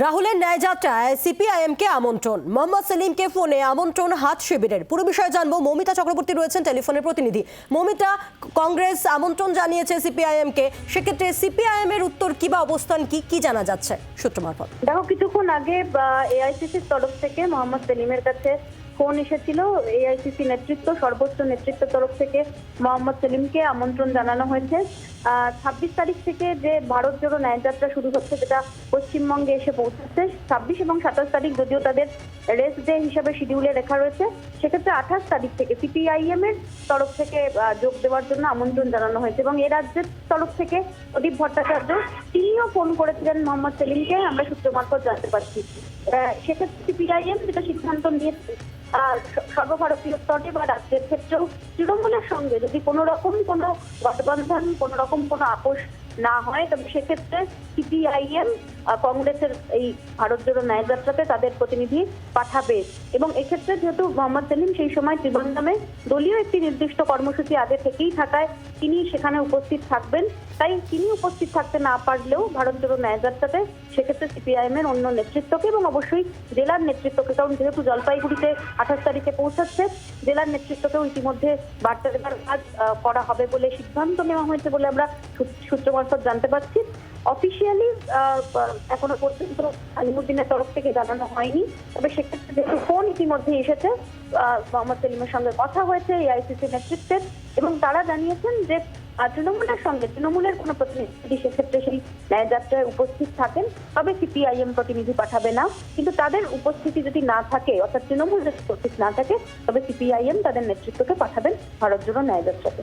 রাহুলের ন্যায়যাত্রায় সিপিআইএমকে আমন্ত্রণ। মোহাম্মদ সেলিমকে ফোনে আমন্ত্রণ হাত শিবিরের। পুরো বিষয়ে জানব মমিতা চক্রবর্তী রয়েছেন টেলিফোনের প্রতিনিধি। মমিতা, কংগ্রেস আমন্ত্রণ জানিয়েছে সিপিআইএমকে। সেক্ষেত্রে সিপিআইএম এর উত্তর কি বা অবস্থান কি কি জানা যাচ্ছে? সূত্র মারফত। দেখো, কিছুক্ষণ আগে এআইসিসির তরফ থেকে মোহাম্মদ সেলিমের কাছে ফোন এসেছিল। এআইসিসি নেতৃত্ব, সর্বোচ্চ নেতৃত্বের তরফ থেকে মোহাম্মদ সেলিমকে আমন্ত্রণ জানানো হয়েছে। ছাব্বিশ তারিখ থেকে যে ভারত জোড়ো ন্যায়যাত্রা শুরু হচ্ছে, যেটা পশ্চিমবঙ্গে এসে পৌঁছাচ্ছে, ছাব্বিশ এবং সাতাশ তারিখ যদিও তাদের রেস্ট ডে হিসাবে শিডিউলে লেখা রয়েছে, সেক্ষেত্রে আঠাশ তারিখ থেকে সিপিআইএম এর তরফ থেকে যোগ দেওয়ার জন্য আমন্ত্রণ জানানো হয়েছে এবং এ রাজ্যের তরফ থেকে প্রদীপ ভট্টাচার্য তিনিও ফোন করেছিলেন মোহাম্মদ সেলিমকে, আমরা সূত্র মারফত জানতে পারছি। সেক্ষেত্রে সিপিআইএম যেটা সিদ্ধান্ত নিয়েছে সর্বভারতীয় স্তরে বা রাজ্যের ক্ষেত্রেও তৃণমূলের সঙ্গে যদি কোনো রকম কোনো গঠবন্ধন, কোনো রকম কোনো আপোষ না হয়, তবে সেক্ষেত্রে সিপিআইএম কংগ্রেসের এই ভারত জোড়ো ন্যায়যাত্রাতে তাদের প্রতিনিধি পাঠাবে। এবং এক্ষেত্রে যেহেতু মোহাম্মদ সেলিম সেই সময় ত্রিবন্ধমে দলীয় একটি নির্দিষ্ট কর্মসূচি আগে থেকেই থাকায় তিনি সেখানে উপস্থিত থাকবেন। তাই তিনি উপস্থিত থাকতে না পারলেও ভারত জোড়ো ন্যায়যাত্রাতে সেক্ষেত্রে সিপিআইএম এর অন্য নেতৃত্বকে এবং অবশ্যই জেলার নেতৃত্বকে, কারণ যেহেতু জলপাইগুড়িতে আঠাশ তারিখে পৌঁছাচ্ছে, জেলার নেতৃত্বকেও ইতিমধ্যে বার্তা দেওয়ার কাজ করা হবে বলে সিদ্ধান্ত নেওয়া হয়েছে বলে আমরা সূত্র মারফত জানতে পারছি। অফিসিয়ালি এখনও পর্যন্ত আলিমুদ্দিনের তরফ থেকে জানানো হয়নি। তবে সেক্ষেত্রে যেহেতু ফোন ইতিমধ্যে এসেছে মোহাম্মদ সেলিমের সঙ্গে কথা হয়েছে এআইসিসি নেতৃত্বের, এবং তারা জানিয়েছেন যে তৃণমূলের সঙ্গে, তৃণমূলের কোনো প্রতিনিধি সেক্ষেত্রে সেই ন্যায়যাত্রায় উপস্থিত থাকেন, তবে সিপিআইএম প্রতিনিধি পাঠাবে না। কিন্তু তাদের উপস্থিতি যদি না থাকে, অর্থাৎ তৃণমূল যদি উপস্থিত না থাকে, তবে সিপিআইএম তাদের নেতৃত্বকে পাঠাবেন ভারত জোড়ো ন্যায়যাত্রাতে।